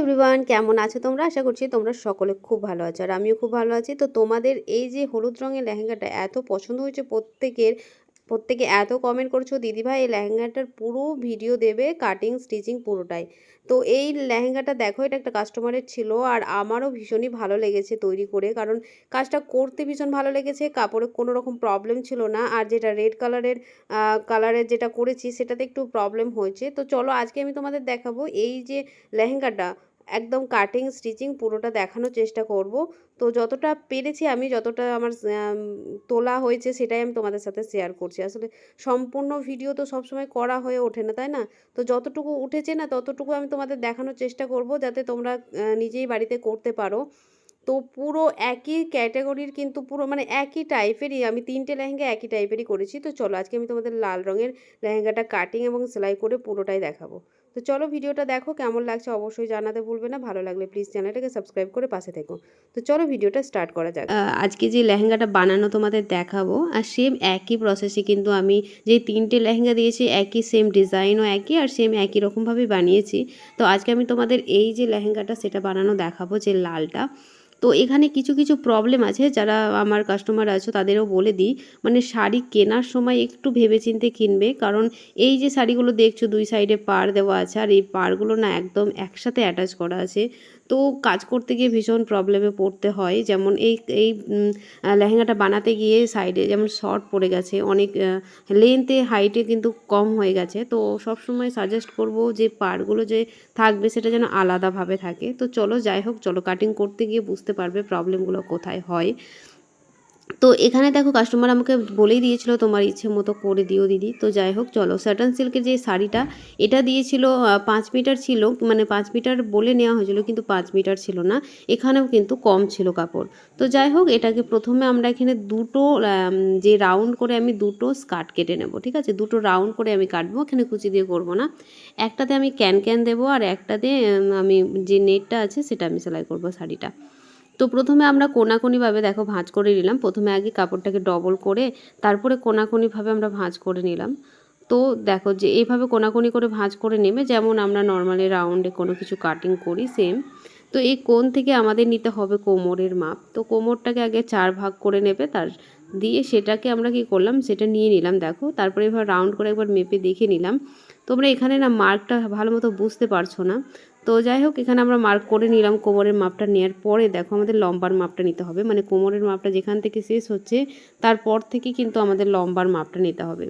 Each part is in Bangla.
এভরিওয়ান কেমন আছো তোমরা? আশা করছি তোমরা সকলে খুব ভালো আছো আর আমিও খুব ভালো আছি। তো তোমাদের এই যে হলুদ রঙের লেহেঙ্গাটা এত পছন্দ হয়েছে প্রত্যেকের, প্রত্যেকে এত কমেন্ট করছ। দিদিভাই, এই লেহেঙ্গাটার পুরো ভিডিও দেবে কাটিং স্টিচিং পুরোটাই। তো এই লেহেঙ্গাটা দেখো, এটা একটা কাস্টমারের ছিল আর আমারও ভীষণই ভালো লেগেছে তৈরি করে। কারণ কাজটা করতে ভীষণ ভালো লেগেছে, কাপড়ে কোনো রকম প্রবলেম ছিল না। আর যেটা রেড কালারের কালারের যেটা করেছি, সেটাতে একটু প্রবলেম হয়েছে। তো চলো আজকে আমি তোমাদের দেখাবো এই যে লেহেঙ্গাটা। একদম কাটিং স্টিচিং পুরোটা দেখানোর চেষ্টা করব। তো যতটা পেরেছি আমি, যতটা আমার তোলা হয়েছে সেটাই আমি তোমাদের সাথে শেয়ার করছি। আসলে সম্পূর্ণ ভিডিও তো সবসময় করা হয়ে ওঠে না, তাই না? তো যতটুকু উঠেছে না, ততটুকু আমি তোমাদের দেখানোর চেষ্টা করব যাতে তোমরা নিজেই বাড়িতে করতে পারো। তো পুরো একই ক্যাটাগরির কিন্তু পুরো মানে একই টাইপেরই আমি তিনটে লেহেঙ্গা একই টাইপেরই করেছি। তো চলো আজকে আমি তোমাদের লাল রঙের লেহেঙ্গাটা কাটিং এবং সেলাই করে পুরোটাই দেখাবো। তো চলো ভিডিওটা দেখো, কেমন লাগছে অবশ্যই জানাতে ভুলবে না, ভালো লাগলে প্লিজ চ্যানেলটাকে সাবস্ক্রাইব করে পাশে থেকো। তো চলো ভিডিওটা স্টার্ট করা যাক। আজকে যে লেহেঙ্গাটা বানানো তোমাদের দেখাবো, আর সেম একই প্রসেসে কিন্তু আমি যে তিনটে লেহেঙ্গা দিয়েছি, একই সেম ডিজাইনও একই, আর সেম একই রকমভাবেই বানিয়েছি। তো আজকে আমি তোমাদের এই যে লেহেঙ্গাটা সেটা বানানো দেখাবো, যে লালটা। তো এখানে কিছু কিছু প্রবলেম আছে যারা আমার কাস্টমার আছো তাদেরও বলে দিই। মানে শাড়ি কেনার সময় একটু ভেবেচিন্তে কিনবে, কারণ এই যে শাড়িগুলো দেখছ দুই সাইডে পাড় দেওয়া আছে আর এই পাড়গুলো না একদম একসাথে অ্যাটাচ করা আছে। তো কাজ করতে গিয়ে ভীষণ প্রবলেমে পড়তে হয়। যেমন এই এই লেহেঙ্গাটা বানাতে গিয়ে সাইডে যেমন শর্ট পড়ে গেছে, অনেক লেন্থে হাইটে কিন্তু কম হয়ে গেছে। তো সবসময় সাজেস্ট করব যে পারগুলো যে থাকবে সেটা যেন আলাদাভাবে থাকে। তো চলো যাই হোক, চলো কাটিং করতে গিয়ে বুঝতে পারবে প্রবলেমগুলো কোথায় হয়। তো এখানে দেখো কাস্টমার আমাকে বলেই দিয়েছিল, তোমার ইচ্ছে মতো করে দিও দিদি। তো যাই হোক, চলো। স্যাটান সিল্কের যে শাড়িটা, এটা দিয়েছিল পাঁচ মিটার ছিল মানে পাঁচ মিটার বলে নেওয়া হয়েছিল, কিন্তু পাঁচ মিটার ছিল না। এখানেও কিন্তু কম ছিল কাপড়। তো যাই হোক, এটাকে প্রথমে আমরা এখানে দুটো যে রাউন্ড করে আমি দুটো স্কার্ট কেটে নেব, ঠিক আছে? দুটো রাউন্ড করে আমি কাটবো, এখানে কুচি দিয়ে করব না। একটাতে আমি ক্যান ক্যান দেবো, আর একটাতে আমি যে নেটটা আছে, সেটা আমি সেলাই করব শাড়িটা। তো প্রথমে আমরা কোনাকুনিভাবে, দেখো, ভাঁজ করে নিলাম। প্রথমে আগে কাপড়টাকে ডবল করে, তারপরে কোনাকুনিভাবে আমরা ভাঁজ করে নিলাম। তো দেখো যে, এইভাবে কোনাকুনি করে ভাঁজ করে নেবে, যেমন আমরা নর্মালি রাউন্ডে কোনো কিছু কাটিং করি সেম তো এই কোন থেকে আমাদের নিতে হবে কোমরের মাপ। তো কোমরটাকে আগে চার ভাগ করে নেবে, তার দিয়ে সেটাকে আমরা কি করলাম? সেটা নিয়ে নিলাম, দেখো। তারপরে এবার রাউন্ড করে একবার মেপে দেখে নিলাম। তোমরা এখানে না মার্কটা ভালো মতো বুঝতে পারছ না। তো যাই হোক, এখানে আমরা মার্ক করে নিলাম কোমরের মাপটা নেওয়ার পরে দেখো আমাদের লম্বার মাপটা নিতে হবে। মানে কোমরের মাপটা যেখান থেকে শেষ হচ্ছে, তারপর থেকে কিন্তু আমাদের লম্বার মাপটা নিতে হবে।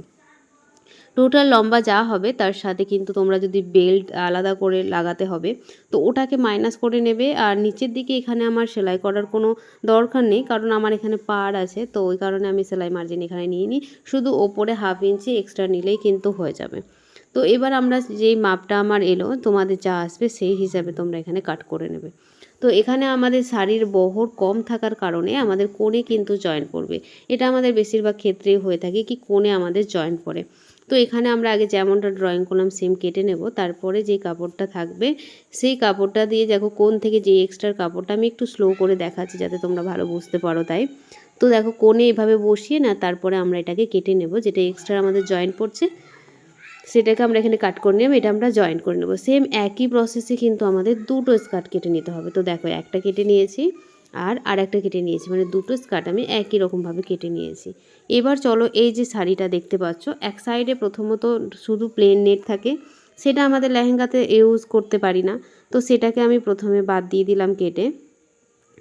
টোটাল লম্বা যা হবে, তার সাথে কিন্তু তোমরা যদি বেল্ট আলাদা করে লাগাতে হবে, তো ওটাকে মাইনাস করে নেবে। আর নিচের দিকে এখানে আমার সেলাই করার কোনো দরকার নেই, কারণ আমার এখানে পাড় আছে, তো ওই কারণে আমি সেলাই মার্জিন এখানে নিয়ে নিই। শুধু ওপরে হাফ ইঞ্চি এক্সট্রা নিলেই কিন্তু হয়ে যাবে। তো এবার আমরা যেই মাপটা আমার এলো, তোমাদের যা আসবে সেই হিসাবে তোমরা এখানে কাট করে নেবে। তো এখানে আমাদের শাড়ির বহর কম থাকার কারণে আমাদের কোণে কিন্তু জয়েন্ট পড়বে এটা আমাদের বেশিরভাগ ক্ষেত্রেই হয়ে থাকে, কি কোণে আমাদের জয়েন্ট পড়ে তো এখানে আমরা আগে যেমনটা ড্রয়িং করলাম সেম কেটে নেব। তারপরে যে কাপড়টা থাকবে, সেই কাপড়টা দিয়ে দেখো কোন থেকে যে এক্সট্রা কাপড়টা আমি একটু স্লো করে দেখাচ্ছি যাতে তোমরা ভালো বুঝতে পারো তাই। তো দেখো কোণে এভাবে বসিয়ে না, তারপরে আমরা এটাকে কেটে নেব, যেটা এক্সট্রা আমাদের জয়েন্ট পড়ছে সেটাকে আমরা এখানে কাট করে নেব এটা আমরা জয়েন করে নেব। সেম একই প্রসেসে কিন্তু আমাদের দুটো স্কার্ট কেটে নিতে হবে। তো দেখো একটা কেটে নিয়েছি। আর আর একটা কেটে নিয়েছি। মানে দুটো স্কার্ট আমি একই রকমভাবে কেটে নিয়েছি। এবার চলো এই যে শাড়িটা দেখতে পাচ্ছ, এক সাইডে প্রথমত শুধু প্লেন নেট থাকে, সেটা আমাদের লেহেঙ্গাতে ইউজ করতে পারি না। তো সেটাকে আমি প্রথমে বাদ দিয়ে দিলাম কেটে।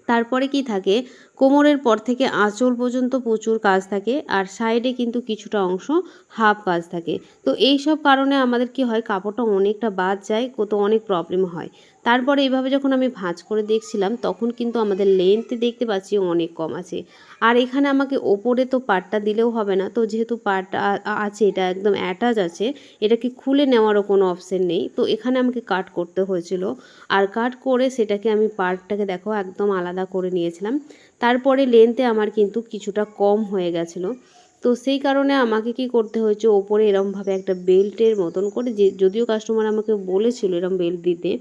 তারপরে কি থাকে, কোমরের পর থেকে আঁচল পর্যন্ত প্রচুর কাজ থাকে আর সাইডে কিন্তু কিছুটা অংশ হাফ কাজ থাকে। তো এই সব কারণে আমাদের কি হয়, কাপড়টা অনেকটা বাদ যায় কত অনেক প্রবলেম হয়। তারপরে এভাবে যখন আমি ভাঁজ করে দেখছিলাম, তখন কিন্তু আমাদের লেন্থ দেখতে পাচ্ছি অনেক কম আছে। আর এখানে আমাকে ওপরে তো পাটটা দিলেও হবে না। তো যেহেতু পাটটা আছে, এটা একদম অ্যাটাচ আছে, এটাকে খুলে নেওয়ারও কোনো অপশান নেই। তো এখানে আমাকে কাট করতে হয়েছিল। আর কাট করে সেটাকে আমি পার্টটাকে দেখো একদম আলাদা করে নিয়েছিলাম। তারপরে লেন্থে আমার কিন্তু কিছুটা কম হয়ে গেছিল। তো সেই কারণে আমাকে কি করতে হয়েছে, ওপরে এরমভাবে একটা বেল্টের মতন করে যে, যদিও কাস্টমার আমাকে বলেছিল এরম বেল্ট দিতে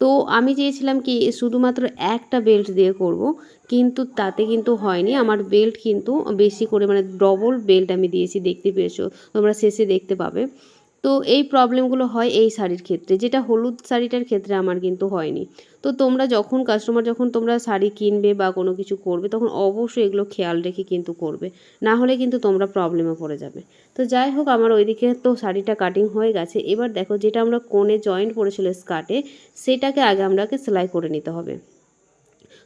তো আমি চেয়েছিলাম কি শুধুমাত্র একটা বেল্ট দিয়ে করব, কিন্তু তাতে কিন্তু হয়নি। আমার বেল্ট কিন্তু বেশি করে মানে ডবল বেল্ট আমি দিয়েছি, দেখতে পেয়েছ, তোমরা শেষে দেখতে পাবে। তো এই প্রবলেমগুলো হয় এই শাড়ির ক্ষেত্রে। যেটা হলুদ শাড়িটার ক্ষেত্রে আমার কিন্তু হয়নি। তো তোমরা যখন কাস্টমার যখন তোমরা শাড়ি কিনবে বা কোনো কিছু করবে, তখন অবশ্যই এগুলো খেয়াল রেখে কিন্তু করবে। না হলে কিন্তু তোমরা প্রবলেমে পড়ে যাবে। তো যাই হোক, আমার ওইদিকে তো শাড়িটা কাটিং হয়ে গেছে। এবার দেখো, যেটা আমরা কোণে জয়েন্ট পড়েছিল স্কার্টে সেটাকে আগে আমরাকে সেলাই করে নিতে হবে।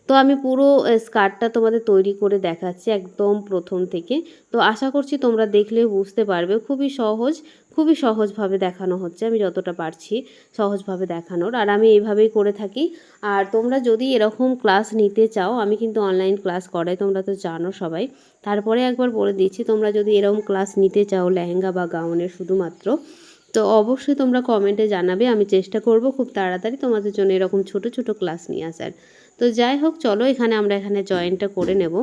তো আমি পুরো স্কার্টটা তোমাদের তৈরি করে দেখাচ্ছি একদম প্রথম থেকে। তো আশা করছি তোমরা দেখলে বুঝতে পারবে। খুবই সহজ। খুবই সহজভাবে দেখানো হচ্ছে, আমি যতটা পারছি সহজভাবে দেখানোর। আর আমি এইভাবেই করে থাকি। আর তোমরা যদি এরকম ক্লাস নিতে চাও, আমি কিন্তু অনলাইন ক্লাস করাই, তোমরা তো জানো সবাই। তারপরে একবার বলে দিচ্ছি, তোমরা যদি এরকম ক্লাস নিতে চাও লেহেঙ্গা বা গাউনের শুধুমাত্র, তো অবশ্যই তোমরা কমেন্টে জানাবে, আমি চেষ্টা করব খুব তাড়াতাড়ি তোমাদের জন্য এরকম ছোট ছোট ক্লাস নিয়ে আসার। তো যাই হোক, চলো এখানে আমরা এখানে জয়েনটা করে নেব।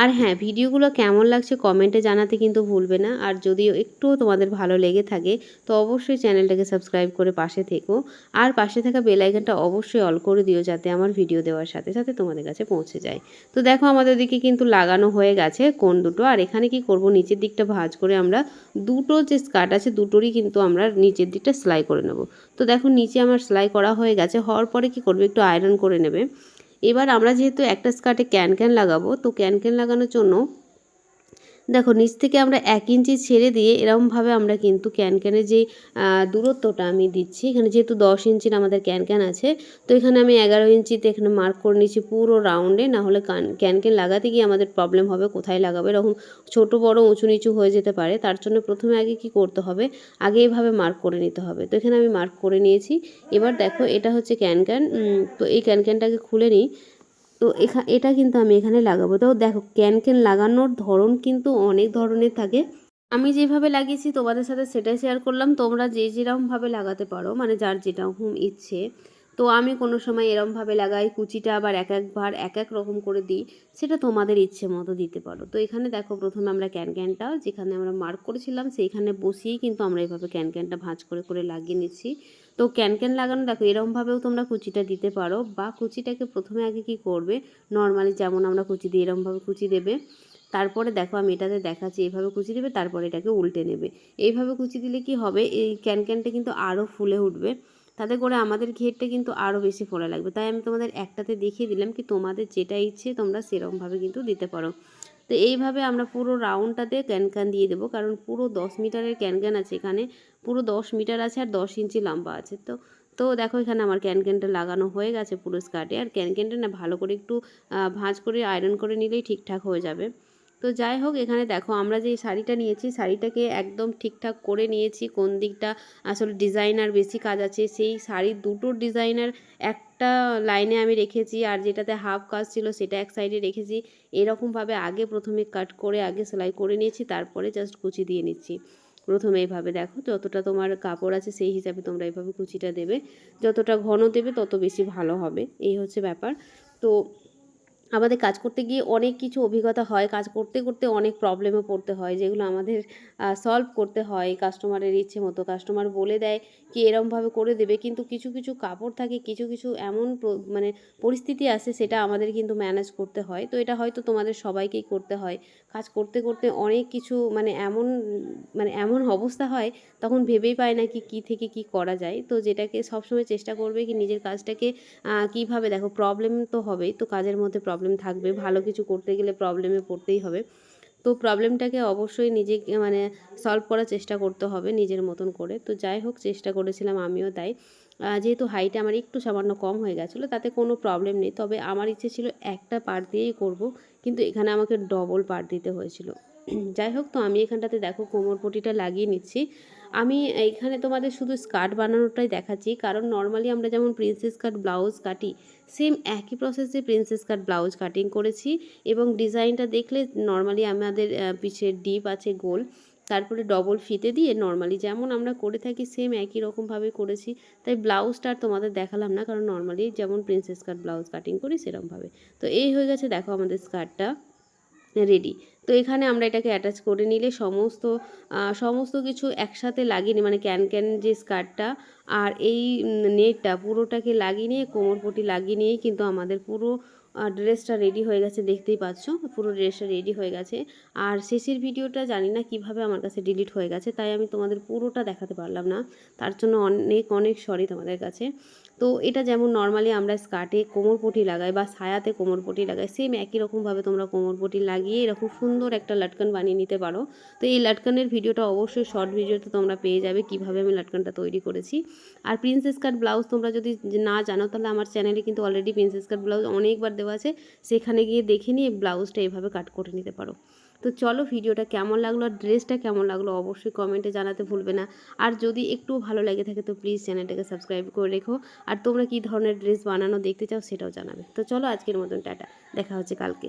আর হ্যাঁ ভিডিওগুলো কেমন লাগছে কমেন্টে জানাতে কিন্তু ভুলবে না। আর যদিও একটুও তোমাদের ভালো লেগে থাকে, তো অবশ্যই চ্যানেলটাকে সাবস্ক্রাইব করে পাশে থেকো। আর পাশে থাকা বেল আইকনটা অবশ্যই অল করে দিও যাতে আমার ভিডিও দেওয়ার সাথে সাথে তোমাদের কাছে পৌঁছে যায়। তো দেখো আমাদের দিকে কিন্তু লাগানো হয়ে গেছে কোন দুটো, আর এখানে কি করব, নিচের দিকটা ভাঁজ করে আমরা দুটো যে স্কার্ট আছে দুটোরই কিন্তু আমরা নিচের দিকটা সেলাই করে নেব। তো দেখো নিচে আমার সেলাই করা হয়ে গেছে, হওয়ার পরে কি করবে, একটু আয়রন করে নেবে। এবার আমরা যেহেতু একটা স্কার্টে ক্যান ক্যান লাগাবো তো ক্যান ক্যান লাগানোর জন্য দেখো, নিচ থেকে আমরা এক ইঞ্চি ছেড়ে দিয়ে এরকমভাবে আমরা কিন্তু ক্যান ক্যানের যে দূরত্বটা আমি দিচ্ছি, এখানে যেহেতু দশ ইঞ্চির আমাদের ক্যান ক্যান আছে, তো এখানে আমি এগারো ইঞ্চিতে এখানে মার্ক করে নিচ্ছি পুরো রাউন্ডে না হলে ক্যান ক্যান লাগাতে গিয়ে আমাদের প্রবলেম হবে কোথায় লাগাবো, এরকম ছোট, বড়, উঁচু, নিচু হয়ে যেতে পারে, তার জন্য প্রথমে আগে কি করতে হবে, আগে এইভাবে মার্ক করে নিতে হবে, তো এখানে আমি মার্ক করে নিয়েছি, এবার দেখো এটা হচ্ছে ক্যান ক্যান তো এই ক্যান ক্যানটাকে খুলে নিই তো এখা, এটা কিন্তু আমি এখানে লাগাবো। তো দেখো, ক্যান ক্যান লাগানোর ধরন কিন্তু অনেক ধরনের থাকে। আমি যেভাবে লাগিয়েছি তোমাদের সাথে সেটাই শেয়ার করলাম। তোমরা যে যেরকমভাবে লাগাতে পারো মানে যার যেরকম ইচ্ছে। তো আমি কোনো সময় এরমভাবে লাগাই, কুচিটা আবার এক একবার এক এক রকম করে দিই, সেটা তোমাদের ইচ্ছে মতো দিতে পারো। তো এখানে দেখো, প্রথমে আমরা ক্যান ক্যানটা, যেখানে আমরা মার্ক করেছিলাম, সেইখানে বসিয়েই কিন্তু আমরা এইভাবে ক্যান ক্যানটা ভাঁজ করে করে লাগিয়ে নিচ্ছি। তো ক্যান ক্যান লাগানো, দেখো এরমভাবেও তোমরা কুচিটা দিতে পারো বা কুচিটাকে প্রথমে আগে কি করবে? নর্মালি যেমন আমরা কুচি দিই এরমভাবে কুচি দেবে, তারপরে দেখো আমি এটাতে দেখাচ্ছি এইভাবে কুচি দেবে, তারপরে এটাকে উল্টে নেবে। এইভাবে কুচি দিলে কি হবে? এই ক্যান ক্যানটা কিন্তু আরও ফুলে উঠবে, তাতে করে আমাদের ঘেরটা কিন্তু আরও বেশি ফোলা লাগবে। তাই আমি তোমাদের একটাতে দেখিয়ে দিলাম কি তোমাদের যেটা ইচ্ছে তোমরা সেরকমভাবে কিন্তু দিতে পারো। তো এইভাবে আমরা পুরো রাউন্ডটাতে ক্যানক্যান দিয়ে দেবো, কারণ পুরো দশ মিটারের ক্যানক্যান আছে এখানে। পুরো দশ মিটার আছে আর দশ ইঞ্চি লম্বা আছে। তো তো দেখো এখানে আমার ক্যানক্যানটা লাগানো হয়ে গেছে পুরো স্কার্টে। আর ক্যানক্যানটা না ভালো করে একটু ভাঁজ করে, আয়রন করে নিলেই ঠিকঠাক হয়ে যাবে। তো যাই হোক, এখানে দেখো আমরা যে শাড়িটা নিয়েছি, শাড়িটাকে একদম ঠিকঠাক করে নিয়েছি। কোন দিকটা আসলে ডিজাইনার বেশি কাজ আছে, সেই শাড়ির দুটোর ডিজাইনার একটা লাইনে আমি রেখেছি আর যেটাতে হাফ কাজ ছিল সেটা এক সাইডে রেখেছি। এরকমভাবে আগে প্রথমে কাট করে, আগে সেলাই করে নিয়েছি, তারপরে জাস্ট কুচি দিয়ে নিচ্ছি। প্রথমে এইভাবে দেখো, যতটা তোমার কাপড় আছে সেই হিসাবে তোমরা এইভাবে কুচিটা দেবে। যতটা ঘন দেবে তত বেশি ভালো হবে, এই হচ্ছে ব্যাপার। তো আমাদের কাজ করতে গিয়ে অনেক কিছু অভিজ্ঞতা হয়, কাজ করতে করতে অনেক প্রবলেমে পড়তে হয়, যেগুলো আমাদের সলভ করতে হয় কাস্টমারের ইচ্ছে মতো। কাস্টমার বলে দেয় কি এরমভাবে করে দেবে, কিন্তু কিছু কিছু কাপড় থাকে, কিছু কিছু এমন মানে পরিস্থিতি আসে সেটা আমাদের কিন্তু ম্যানেজ করতে হয়। তো এটা হয়তো তোমাদের সবাইকেই করতে হয়। কাজ করতে করতে অনেক কিছু মানে এমন মানে এমন অবস্থা হয়, তখন ভেবেই পায় না কি, কী থেকে কি করা যায়। তো যেটাকে সবসময় চেষ্টা করবে কি নিজের কাজটাকে কীভাবে, দেখো প্রবলেম তো হবেই, তো কাজের মধ্যে প্রবলেম থাকবে। ভালো কিছু করতে গেলে প্রবলেমে পড়তেই হবে। তো প্রবলেমটাকে অবশ্যই নিজেকে মানে সলভ করার চেষ্টা করতে হবে নিজের মতন করে। তো যাই হোক, চেষ্টা করেছিলাম, আমিও তাই। যেহেতু হাইটে আমার একটু সামান্য কম হয়ে গেছিল, তাতে কোনো প্রবলেম নেই। তবে আমার ইচ্ছে ছিল একটা পার দিয়েই করব, কিন্তু এখানে আমাকে ডবল পার দিতে হয়েছিল। যাই হোক, তো আমি এখানটাতে দেখো কোমর পটিটা লাগিয়ে নিচ্ছি। আমি এইখানে তোমাদের শুধু স্কার্ট বানানোটাই দেখাচ্ছি। কারণ নর্মালি আমরা যেমন প্রিন্সেস কাট ব্লাউজ কাটি সেম একই প্রসেসে প্রিন্সেস কাট ব্লাউজ কাটিং করেছি এবং ডিজাইনটা দেখলে নর্মালি আমাদের পিছের ডিপ আছে গোল, তারপরে ডবল ফিতে দিয়ে নর্মালি যেমন আমরা করে থাকি সেম একই রকমভাবে করেছি। তাই ব্লাউজটা আর তোমাদের দেখালাম না, কারণ নর্মালি যেমন প্রিন্সেস কাট ব্লাউজ কাটিং করি সেরকমভাবে তো এই হয়ে গেছে, দেখো আমাদের স্কার্টটা। রেডি তো এখানে আমরা এটাকে অ্যাটাচ করে নিলে সমস্ত সমস্ত কিছু একসাথে লাগিয়ে নিই মানে ক্যান ক্যান যে স্কার্টটা আর এই নেটটা পুরোটাকে লাগিয়ে নিয়ে, কোমর পটি লাগিয়ে নিয়েই কিন্তু আমাদের পুরো ড্রেসটা রেডি হয়ে গেছে, দেখতেই পাচ্ছ? পুরো ড্রেসটা রেডি হয়ে গেছে। আর শেষের ভিডিওটা জানি না কীভাবে আমার কাছে ডিলিট হয়ে গেছে, তাই আমি তোমাদের পুরোটা দেখাতে পারলাম না। তার জন্য অনেক অনেক সরি তোমাদের কাছে। তো এটা যেমন নর্মালি আমরা স্কার্টে কোমরপটি লাগাই বা সায়াতে কোমরপটি লাগাই সেম একই রকমভাবে তোমরা কোমরপটি লাগিয়ে এরকম সুন্দর একটা লাটকান বানিয়ে নিতে পারো। তো এই লাটকানের ভিডিওটা অবশ্যই শর্ট ভিডিওতে তোমরা পেয়ে যাবে কীভাবে আমি লাটকানটা তৈরি করেছি। আর প্রিন্সেস কাট ব্লাউজ তোমরা যদি না জানো তাহলে আমার চ্যানেলে কিন্তু অলরেডি প্রিন্সেস কাট ব্লাউজ অনেকবার দেওয়া আছে, সেখানে গিয়ে দেখে নিয়ে ব্লাউজটা এভাবে কাট করে নিতে পারো। তো চলো ভিডিওটা কেমন লাগল আর ড্রেসটা কেমন লাগল অবশ্যই কমেন্টে জানাতে ভুলবে না। আর যদি একটু ভালো লাগে থাকে তো প্লিজ চ্যানেলটাকে সাবস্ক্রাইব করে রেখো। আর তোমরা কী ধরনের ড্রেস বানানো দেখতে চাও সেটাও জানাবে। তো চলো আজকের মতন টাটা। দেখা হচ্ছে কালকে।